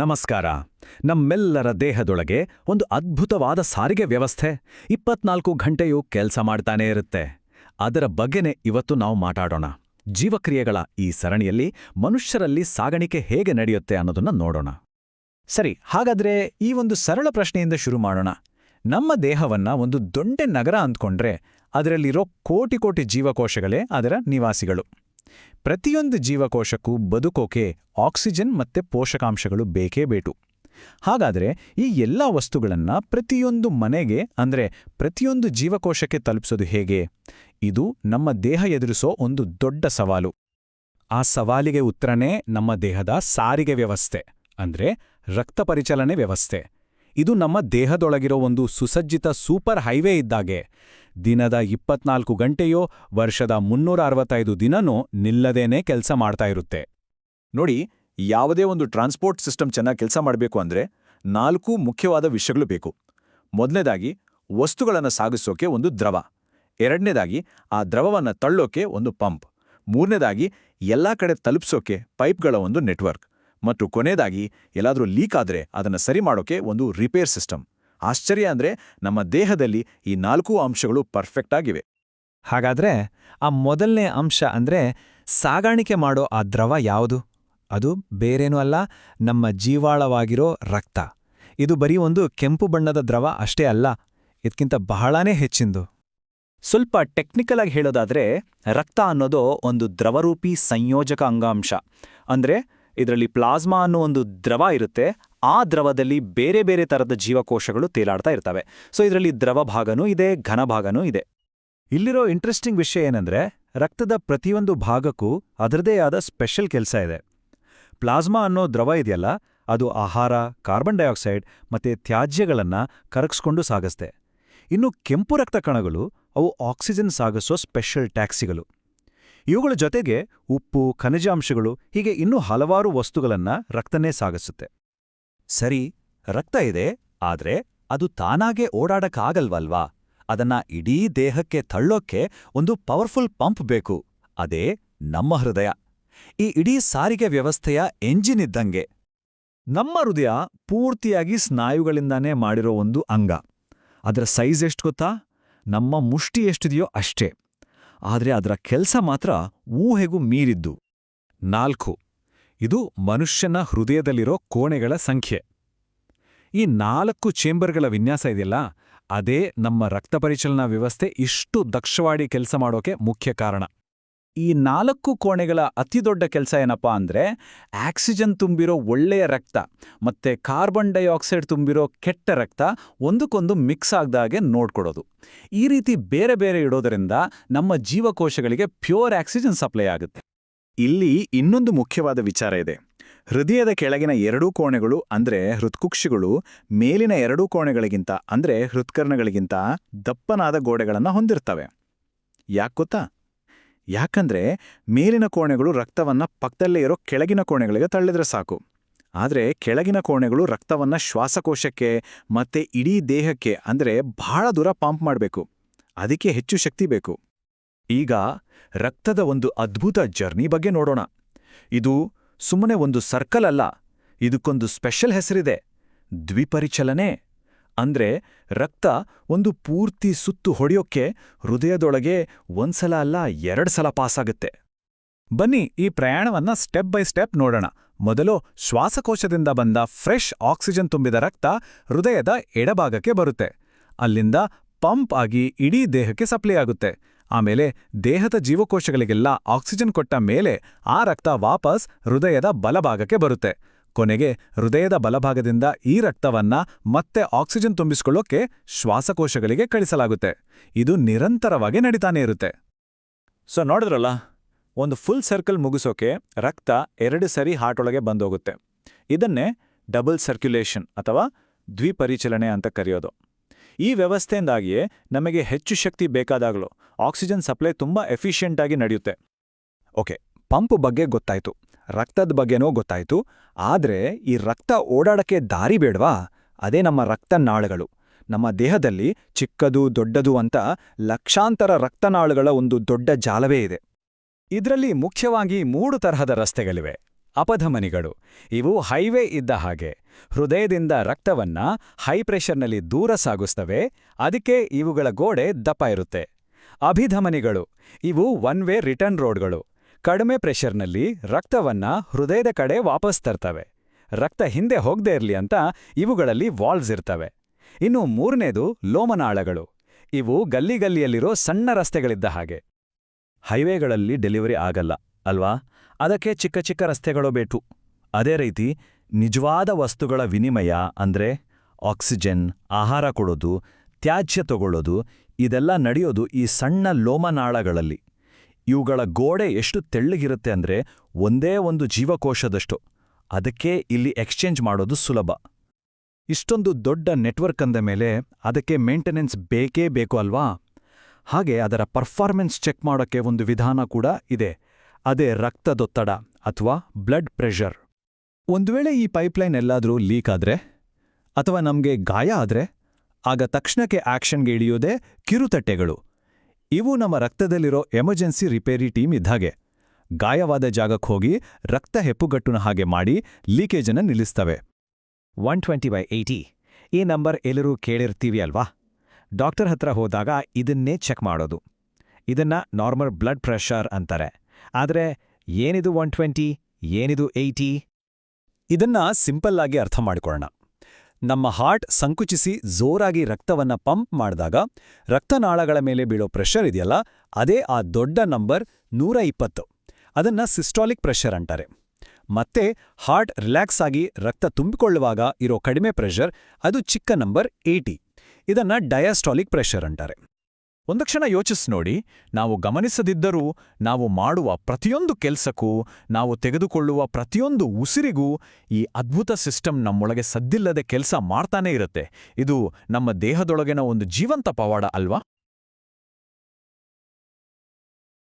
ನಮಸ್ಕಾರ. ನಮ್ಮೆಲ್ಲರ ದೇಹದೊಳಗೆ ಒಂದು ಅದ್ಭುತವಾದ ಸಾರಿಗೆ ವ್ಯವಸ್ಥೆ ಇಪ್ಪತ್ನಾಲ್ಕು ಗಂಟೆಯೂ ಕೆಲಸ ಮಾಡ್ತಾನೇ ಇರುತ್ತೆ. ಅದರ ಬಗ್ಗೆನೇ ಇವತ್ತು ನಾವು ಮಾತಾಡೋಣ. ಜೀವಕ್ರಿಯೆಗಳ ಈ ಸರಣಿಯಲ್ಲಿ ಮನುಷ್ಯರಲ್ಲಿ ಸಾಗಾಣಿಕೆ ಹೇಗೆ ನಡೆಯುತ್ತೆ ಅನ್ನೋದನ್ನ ನೋಡೋಣ. ಸರಿ, ಹಾಗಾದ್ರೆ ಈ ಒಂದು ಸರಳ ಪ್ರಶ್ನೆಯಿಂದ ಶುರು ಮಾಡೋಣ. ನಮ್ಮ ದೇಹವನ್ನ ಒಂದು ದೊಡ್ಡ ನಗರ ಅಂದ್ಕೊಂಡ್ರೆ ಅದರಲ್ಲಿರೋ ಕೋಟಿ ಕೋಟಿ ಜೀವಕೋಶಗಳೇ ಅದರ ನಿವಾಸಿಗಳು. ಪ್ರತಿಯೊಂದು ಜೀವಕೋಶಕ್ಕೂ ಬದುಕೋಕೆ ಆಕ್ಸಿಜನ್ ಮತ್ತೆ ಪೋಷಕಾಂಶಗಳು ಬೇಕೇ ಬೇಟು. ಹಾಗಾದ್ರೆ ಈ ಎಲ್ಲ ವಸ್ತುಗಳನ್ನ ಪ್ರತಿಯೊಂದು ಮನೆಗೆ, ಅಂದ್ರೆ ಪ್ರತಿಯೊಂದು ಜೀವಕೋಶಕ್ಕೆ ತಲುಪಿಸೋದು ಹೇಗೆ? ಇದು ನಮ್ಮ ದೇಹ ಎದುರಿಸೋ ಒಂದು ದೊಡ್ಡ ಸವಾಲು. ಆ ಸವಾಲಿಗೆ ಉತ್ತರನೇ ನಮ್ಮ ದೇಹದ ಸಾರಿಗೆ ವ್ಯವಸ್ಥೆ, ಅಂದ್ರೆ ರಕ್ತ ಪರಿಚಲನೆ ವ್ಯವಸ್ಥೆ. ಇದು ನಮ್ಮ ದೇಹದೊಳಗಿರೋ ಒಂದು ಸುಸಜ್ಜಿತ ಸೂಪರ್ ಹೈವೇ ಇದ್ದಾಗೆ ದಿನದ ಇಪ್ಪತ್ನಾಲ್ಕು ಗಂಟೆಯೋ ವರ್ಷದ ಮುನ್ನೂರ ಅರವತ್ತೈದು ದಿನನೂ ನಿಲ್ಲದೇನೆ ಕೆಲಸ ಮಾಡ್ತಾ ಇರುತ್ತೆ. ನೋಡಿ, ಯಾವುದೇ ಒಂದು ಟ್ರಾನ್ಸ್ಪೋರ್ಟ್ ಸಿಸ್ಟಮ್ ಚೆನ್ನಾಗಿ ಕೆಲಸ ಮಾಡಬೇಕು ಅಂದ್ರೆ ನಾಲ್ಕು ಮುಖ್ಯವಾದ ವಿಷಯಗಳು ಬೇಕು. ಮೊದಲನೇದಾಗಿ ವಸ್ತುಗಳನ್ನು ಸಾಗಿಸೋಕೆ ಒಂದು ದ್ರವ. ಎರಡನೇದಾಗಿ, ಆ ದ್ರವವನ್ನು ತಳ್ಳೋಕೆ ಒಂದು ಪಂಪ್. ಮೂರನೇದಾಗಿ, ಎಲ್ಲಾ ಕಡೆ ತಲುಪಿಸೋಕೆ ಪೈಪ್ಗಳ ಒಂದು ನೆಟ್ವರ್ಕ್. ಮತ್ತು ಕೊನೆಯದಾಗಿ ಎಲ್ಲಾದರೂ ಲೀಕ್ ಆದರೆ ಅದನ್ನು ಸರಿ ಮಾಡೋಕೆ ಒಂದು ರಿಪೇರ್ ಸಿಸ್ಟಮ್. ಆಶ್ಚರ್ಯ ಅಂದ್ರೆ ನಮ್ಮ ದೇಹದಲ್ಲಿ ಈ ನಾಲ್ಕೂ ಅಂಶಗಳು ಪರ್ಫೆಕ್ಟ್ ಆಗಿವೆ. ಹಾಗಾದ್ರೆ ಆ ಮೊದಲನೇ ಅಂಶ ಅಂದ್ರೆ ಸಾಗಾಣಿಕೆ ಮಾಡೋ ಆ ದ್ರವ ಯಾವುದು? ಅದು ಬೇರೇನೂ ಅಲ್ಲ, ನಮ್ಮ ಜೀವಾಳವಾಗಿರೋ ರಕ್ತ. ಇದು ಬರೀ ಒಂದು ಕೆಂಪು ಬಣ್ಣದ ದ್ರವ ಅಷ್ಟೇ ಅಲ್ಲ ಇದಕ್ಕಿಂತ ಬಹಳಾನೇ ಹೆಚ್ಚಿಂದು. ಸ್ವಲ್ಪ ಟೆಕ್ನಿಕಲ್ ಆಗಿ ಹೇಳೋದಾದ್ರೆ ರಕ್ತ ಅನ್ನೋದು ಒಂದು ದ್ರವರೂಪಿ ಸಂಯೋಜಕ ಅಂಗಾಂಶ. ಅಂದ್ರೆ ಇದರಲ್ಲಿ ಪ್ಲಾಸ್ಮಾ ಅನ್ನೋ ಒಂದು ದ್ರವ ಇರುತ್ತೆ. ಆ ದ್ರವದಲ್ಲಿ ಬೇರೆ ಬೇರೆ ತರದ ಜೀವಕೋಶಗಳು ತೇಲಾಡ್ತಾ ಇರ್ತವೆ. ಸೊ ಇದರಲ್ಲಿ ದ್ರವ ಭಾಗನೂ ಇದೆ, ಘನ ಭಾಗನೂ ಇದೆ. ಇಲ್ಲಿರೋ ಇಂಟ್ರೆಸ್ಟಿಂಗ್ ವಿಷಯ ಏನಂದ್ರೆ, ರಕ್ತದ ಪ್ರತಿಯೊಂದು ಭಾಗಕ್ಕೂ ಅದರದೇ ಆದ ಸ್ಪೆಷಲ್ ಕೆಲಸ ಇದೆ. ಪ್ಲಾಸ್ಮಾ ಅನ್ನೋ ದ್ರವ ಇದೆಯಲ್ಲ, ಅದು ಆಹಾರ ಕಾರ್ಬನ್ ಡೈಆಕ್ಸೈಡ್ ಮತ್ತೆ ತ್ಯಾಜ್ಯಗಳನ್ನ ಕರಗಿಸ್ಕೊಂಡು ಸಾಗಿಸ್ತೆ ಇನ್ನು ಕೆಂಪು ರಕ್ತ ಕಣಗಳು, ಅವು ಆಕ್ಸಿಜನ್ ಸಾಗಿಸೋ ಸ್ಪೆಷಲ್ ಟ್ಯಾಕ್ಸಿಗಳು ಇವುಗಳ ಜೊತೆಗೆ ಉಪ್ಪು, ಖನಿಜಾಂಶಗಳು, ಹೀಗೆ ಇನ್ನೂ ಹಲವಾರು ವಸ್ತುಗಳನ್ನ ರಕ್ತನೇ ಸಾಗಿಸುತ್ತೆ. ಸರಿ, ರಕ್ತ ಇದೆ, ಆದ್ರೆ ಅದು ತಾನಾಗೆ ಓಡಾಡಕ್ಕಾಗಲ್ವಲ್ವಾ? ಅದನ್ನ ಇಡೀ ದೇಹಕ್ಕೆ ತಳ್ಳೋಕ್ಕೆ ಒಂದು ಪವರ್ಫುಲ್ ಪಂಪ್ ಬೇಕು, ಅದೇ ನಮ್ಮ ಹೃದಯ. ಈ ಇಡೀ ಸಾರಿಗೆ ವ್ಯವಸ್ಥೆಯ ಎಂಜಿನ್ ಇದ್ದಂಗೆ. ನಮ್ಮ ಹೃದಯ ಪೂರ್ತಿಯಾಗಿ ಸ್ನಾಯುಗಳಿಂದಾನೇ ಮಾಡಿರೋ ಒಂದು ಅಂಗ. ಅದರ ಸೈಜ್ ಎಷ್ಟು ಗೊತ್ತಾ? ನಮ್ಮ ಮುಷ್ಟಿ ಎಷ್ಟಿದೆಯೋ ಅಷ್ಟೇ. ಆದರೆ ಅದರ ಕೆಲಸ ಮಾತ್ರ ಊಹೆಗೂ ಮೀರಿದ್ದು. ನಾಲ್ಕು, ಇದು ಮನುಷ್ಯನ ಹೃದಯದಲ್ಲಿರೋ ಕೋಣೆಗಳ ಸಂಖ್ಯೆ. ಈ ನಾಲ್ಕು ಚೇಂಬರ್ಗಳ ವಿನ್ಯಾಸ ಇದೆಯಲ್ಲ, ಅದೇ ನಮ್ಮ ರಕ್ತ ಪರಿಚಲನಾ ವ್ಯವಸ್ಥೆ ಇಷ್ಟು ದಕ್ಷವಾಡಿ ಕೆಲಸ ಮಾಡೋಕೆ ಮುಖ್ಯ ಕಾರಣ. ಈ ನಾಲ್ಕು ಕೋಣೆಗಳ ಅತಿದೊಡ್ಡ ಕೆಲಸ ಏನಪ್ಪಾ ಅಂದ್ರೆ ಆಕ್ಸಿಜನ್ ತುಂಬಿರೋ ಒಳ್ಳೆಯ ರಕ್ತ ಮತ್ತೆ ಕಾರ್ಬನ್ ಡೈಆಕ್ಸೈಡ್ ತುಂಬಿರೋ ಕೆಟ್ಟ ರಕ್ತ ಒಂದಕ್ಕೊಂದು ಮಿಕ್ಸ್ ಆಗ್ದಾಗೆ ನೋಡ್ಕೊಡೋದು. ಈ ರೀತಿ ಬೇರೆ ಬೇರೆ ಇಡೋದರಿಂದ ನಮ್ಮ ಜೀವಕೋಶಗಳಿಗೆ ಪ್ಯೂರ್ ಆಕ್ಸಿಜನ್ ಸಪ್ಲೈ ಆಗುತ್ತೆ. ಇಲ್ಲಿ ಇನ್ನೊಂದು ಮುಖ್ಯವಾದ ವಿಚಾರ ಇದೆ. ಹೃದಯದ ಕೆಳಗಿನ ಎರಡೂ ಕೋಣೆಗಳು ಅಂದ್ರೆ ಹೃತ್ಕುಕ್ಷಿಗಳು, ಮೇಲಿನ ಎರಡೂ ಕೋಣೆಗಳಿಗಿಂತ ಅಂದ್ರೆ ಹೃತ್ಕರ್ಣಗಳಿಗಿಂತ ದಪ್ಪನಾದ ಗೋಡೆಗಳನ್ನು ಹೊಂದಿರ್ತವೆ. ಯಾಕ್ ಗೊತ್ತಾ? ಯಾಕಂದ್ರೆ ಮೇಲಿನ ಕೋಣೆಗಳು ರಕ್ತವನ್ನ ಪಕ್ಕದಲ್ಲೇ ಇರೋ ಕೆಳಗಿನ ಕೋಣೆಗಳಿಗೆ ತಳ್ಳಿದ್ರೆ ಸಾಕು. ಆದ್ರೆ ಕೆಳಗಿನ ಕೋಣೆಗಳು ರಕ್ತವನ್ನ ಶ್ವಾಸಕೋಶಕ್ಕೆ ಮತ್ತೆ ಇಡೀ ದೇಹಕ್ಕೆ ಅಂದ್ರೆ ಬಹಳ ದೂರ ಪಂಪ್ ಮಾಡಬೇಕು. ಅದಕ್ಕೆ ಹೆಚ್ಚು ಶಕ್ತಿ ಬೇಕು. ಈಗ ರಕ್ತದ ಒಂದು ಅದ್ಭುತ ಜರ್ನಿ ಬಗ್ಗೆ ನೋಡೋಣ. ಇದು ಸುಮ್ಮನೆ ಒಂದು ಸರ್ಕಲ್ ಅಲ್ಲ, ಇದಕ್ಕೊಂದು ಸ್ಪೆಷಲ್ ಹೆಸರಿದೆ. ದ್ವಿಪರಿಚಲನೆ. ಅಂದ್ರೆ ರಕ್ತ ಒಂದು ಪೂರ್ತಿ ಸುತ್ತು ಹೊಡೆಯೋಕ್ಕೆ ಹೃದಯದೊಳಗೆ ಒಂದ್ಸಲ ಅಲ್ಲ ಎರಡ್ ಸಲ ಪಾಸಾಗುತ್ತೆ. ಬನ್ನಿ, ಈ ಪ್ರಯಾಣವನ್ನ ಸ್ಟೆಪ್ ಬೈ ಸ್ಟೆಪ್ ನೋಡೋಣ. ಮೊದಲು ಶ್ವಾಸಕೋಶದಿಂದ ಬಂದ ಫ್ರೆಶ್ ಆಕ್ಸಿಜನ್ ತುಂಬಿದ ರಕ್ತ ಹೃದಯದ ಎಡಭಾಗಕ್ಕೆ ಬರುತ್ತೆ. ಅಲ್ಲಿಂದ ಪಂಪ್ ಆಗಿ ಇಡೀ ದೇಹಕ್ಕೆ ಸಪ್ಲೈ ಆಗುತ್ತೆ. ಆಮೇಲೆ ದೇಹದ ಜೀವಕೋಶಗಳಿಗೆಲ್ಲ ಆಕ್ಸಿಜನ್ ಕೊಟ್ಟ ಮೇಲೆ ಆ ರಕ್ತ ವಾಪಸ್ ಹೃದಯದ ಬಲಭಾಗಕ್ಕೆ ಬರುತ್ತೆ. ಕೊನೆಗೆ ಹೃದಯದ ಬಲಭಾಗದಿಂದ ಈ ರಕ್ತವನ್ನ ಮತ್ತೆ ಆಕ್ಸಿಜನ್ ತುಂಬಿಸಿಕೊಳ್ಳೋಕೆ ಶ್ವಾಸಕೋಶಗಳಿಗೆ ಕಳಿಸಲಾಗುತ್ತೆ. ಇದು ನಿರಂತರವಾಗಿ ನಡೀತಾನೆ ಇರುತ್ತೆ. ಸೊ ನೋಡಿದ್ರಲ್ಲ, ಒಂದು ಫುಲ್ ಸರ್ಕಲ್ ಮುಗಿಸೋಕೆ ರಕ್ತ ಎರಡು ಸರಿ ಹಾರ್ಟೊಳಗೆ ಬಂದೋಗುತ್ತೆ. ಇದನ್ನೇ ಡಬಲ್ ಸರ್ಕ್ಯುಲೇಷನ್ ಅಥವಾ ದ್ವಿಪರಿಚಲನೆ ಅಂತ ಕರೆಯೋದು. ಈ ವ್ಯವಸ್ಥೆಯಿಂದಾಗಿಯೇ ನಮಗೆ ಹೆಚ್ಚು ಶಕ್ತಿ ಬೇಕಾದಾಗಲೂ ಆಕ್ಸಿಜನ್ ಸಪ್ಲೈ ತುಂಬ ಎಫಿಷಿಯೆಂಟಾಗಿ ನಡೆಯುತ್ತೆ. ಓಕೆ ಪಂಪ್ ಬಗ್ಗೆ ಗೊತ್ತಾಯ್ತು. ರಕ್ತದ ಬಗ್ಗೆನೋ ಗೊತ್ತಾಯ್ತು, ಆದ್ರೆ ಈ ರಕ್ತ ಓಡಾಡಕ್ಕೆ ದಾರಿ ಬೇಡ್ವಾ? ಅದೇ ನಮ್ಮ ರಕ್ತನಾಳಗಳು. ನಮ್ಮ ದೇಹದಲ್ಲಿ ಚಿಕ್ಕದು, ದೊಡ್ಡದು ಅಂತ ಲಕ್ಷಾಂತರ ರಕ್ತನಾಳುಗಳ ಒಂದು ದೊಡ್ಡ ಜಾಲವೇ ಇದೆ. ಇದರಲ್ಲಿ ಮುಖ್ಯವಾಗಿ ಮೂರು ತರಹದ ರಸ್ತೆಗಳಿವೆ. ಅಪಧಮನಿಗಳು. ಇವು ಹೈವೇ ಇದ್ದ ಹಾಗೆ. ಹೃದಯದಿಂದ ರಕ್ತವನ್ನ ಹೈ ಪ್ರೆಷರ್ನಲ್ಲಿ ದೂರ ಸಾಗಿಸ್ತವೆ. ಅದಕ್ಕೆ ಇವುಗಳ ಗೋಡೆ ದಪ್ಪ ಇರುತ್ತೆ. ಅಭಿಧಮನಿಗಳು. ಇವು ಒನ್ ವೇ ರಿಟರ್ನ್ ರೋಡ್ಗಳು. ಕಡಿಮೆ ಪ್ರೆಷರ್ನಲ್ಲಿ ರಕ್ತವನ್ನ ಹೃದಯದ ಕಡೆ ವಾಪಸ್ ತರ್ತವೆ. ರಕ್ತ ಹಿಂದೆ ಹೋಗದೇ ಇರಲಿ ಅಂತ ಇವುಗಳಲ್ಲಿ ವಾಲ್ವ್ಸ್ ಇರ್ತವೆ. ಇನ್ನು ಮೂರನೇದು ಲೋಮನಾಳಗಳು. ಇವು ಗಲ್ಲಿಗಲ್ಲಿಯಲ್ಲಿರೋ ಸಣ್ಣ ರಸ್ತೆಗಳಿದ್ದ ಹಾಗೆ. ಹೈವೇಗಳಲ್ಲಿ ಡೆಲಿವರಿ ಆಗಲ್ಲ, ಅಲ್ವಾ? ಅದಕ್ಕೆ ಚಿಕ್ಕ ಚಿಕ್ಕ ರಸ್ತೆಗಳು ಬೇಕು ಅದೇ ರೀತಿ ನಿಜವಾದ ವಸ್ತುಗಳ ವಿನಿಮಯ ಅಂದ್ರೆ ಆಕ್ಸಿಜನ್, ಆಹಾರ ಕೊಡೋದು, ತ್ಯಾಜ್ಯ ತಗೊಳ್ಳೋದು, ಇದೆಲ್ಲ ನಡೆಯೋದು ಈ ಸಣ್ಣ ಲೋಮನಾಳಗಳಲ್ಲಿ. ಇವುಗಳ ಗೋಡೆ ಎಷ್ಟು ತೆಳ್ಳಗಿರುತ್ತೆ ಅಂದ್ರೆ ಒಂದೇ ಒಂದು ಜೀವಕೋಶದಷ್ಟು. ಅದಕ್ಕೆ ಇಲ್ಲಿ ಎಕ್ಸ್ಚೇಂಜ್ ಮಾಡೋದು ಸುಲಭ. ಇಷ್ಟೊಂದು ದೊಡ್ಡ ನೆಟ್ವರ್ಕ್ ಅಂದ ಮೇಲೆ ಅದಕ್ಕೆ ಮೇಂಟೆನೆನ್ಸ್ ಬೇಕೇ ಬೇಕು ಅಲ್ವಾ? ಹಾಗೆ ಅದರ ಪರ್ಫಾರ್ಮೆನ್ಸ್ ಚೆಕ್ ಮಾಡೋಕ್ಕೆ ಒಂದು ವಿಧಾನ ಕೂಡ ಇದೆ. ಅದೇ ರಕ್ತದೊತ್ತಡ ಅಥವಾ ಬ್ಲಡ್ ಪ್ರೆಷರ್. ಒಂದು ವೇಳೆ ಈ ಪೈಪ್ಲೈನ್ ಎಲ್ಲಾದರೂ ಲೀಕ್ ಆದ್ರೆ? ಅಥವಾ ನಮಗೆ ಗಾಯ ಆದ್ರೆ? ಆಗ ತಕ್ಷಣಕ್ಕೆ ಆಕ್ಷನ್ಗೆ ಇಳಿಯೋದೇ ಕಿರುತಟ್ಟೆಗಳು. ಇವು ನಮ್ಮ ರಕ್ತದಲ್ಲಿರೋ ಎಮರ್ಜೆನ್ಸಿ ರಿಪೇರಿ ಟೀಮ್ ಇದ್ದಾಗೆ ಗಾಯವಾದ ಜಾಗಕ್ಕೆ ಹೋಗಿ ರಕ್ತ ಹೆಪ್ಪುಗಟ್ಟುನ ಹಾಗೆ ಮಾಡಿ ಲೀಕೇಜನ್ನು ನಿಲ್ಲಿಸ್ತವೆ. One twenty by eighty. ಈ ನಂಬರ್ ಎಲ್ಲರೂ ಕೇಳಿರ್ತೀವಿ ಅಲ್ವಾ? ಡಾಕ್ಟರ್ ಹತ್ರ ಹೋದಾಗ ಇದನ್ನೇ ಚೆಕ್ ಮಾಡೋದು. ಇದನ್ನ ನಾರ್ಮಲ್ ಬ್ಲಡ್ ಪ್ರೆಷರ್ ಅಂತಾರೆ. ಆದರೆ ಏನಿದು ಒನ್ ಟ್ವೆಂಟಿ? ಏನಿದು ಏಯ್ಟಿ? ಇದನ್ನ ಸಿಂಪಲ್ ಆಗಿ ಅರ್ಥ ಮಾಡಿಕೊಳ್ಳೋಣ. ನಮ್ಮ ಹಾರ್ಟ್ ಸಂಕುಚಿಸಿ ಜೋರಾಗಿ ರಕ್ತವನ್ನ ಪಂಪ್ ಮಾಡಿದಾಗ ರಕ್ತನಾಳಗಳ ಮೇಲೆ ಬೀಳೋ ಪ್ರೆಷರ್ ಇದೆಯಲ್ಲ, ಅದೇ ಆ ದೊಡ್ಡ ನಂಬರ್ ನೂರ ಇಪ್ಪತ್ತು ಅದನ್ನ ಸಿಸ್ಟಾಲಿಕ್ ಪ್ರೆಷರ್ ಅಂತಾರೆ. ಮತ್ತೆ ಹಾರ್ಟ್ ರಿಲ್ಯಾಕ್ಸ್ ಆಗಿ ರಕ್ತ ತುಂಬಿಕೊಳ್ಳುವಾಗ ಇರೋ ಕಡಿಮೆ ಪ್ರೆಷರ್ ಅದು ಚಿಕ್ಕ ನಂಬರ್ ಏಯ್ಟಿ. ಇದನ್ನ ಡಯಾಸ್ಟಾಲಿಕ್ ಪ್ರೆಷರ್ ಅಂತಾರೆ. ಒಂದು ಕ್ಷಣ ಯೋಚಿಸ್ ನೋಡಿ, ನಾವು ಗಮನಿಸದಿದ್ದರೂ ನಾವು ಮಾಡುವ ಪ್ರತಿಯೊಂದು ಕೆಲಸಕ್ಕೂ, ನಾವು ತೆಗೆದುಕೊಳ್ಳುವ ಪ್ರತಿಯೊಂದು ಉಸಿರಿಗೂ ಈ ಅದ್ಭುತ ಸಿಸ್ಟಮ್ ನಮ್ಮೊಳಗೆ ಸದ್ದಿಲ್ಲದೆ ಕೆಲಸ ಮಾಡ್ತಾನೇ ಇರುತ್ತೆ. ಇದು ನಮ್ಮ ದೇಹದೊಳಗಿನ ಒಂದು ಜೀವಂತ ಪವಾಡ ಅಲ್ವಾ?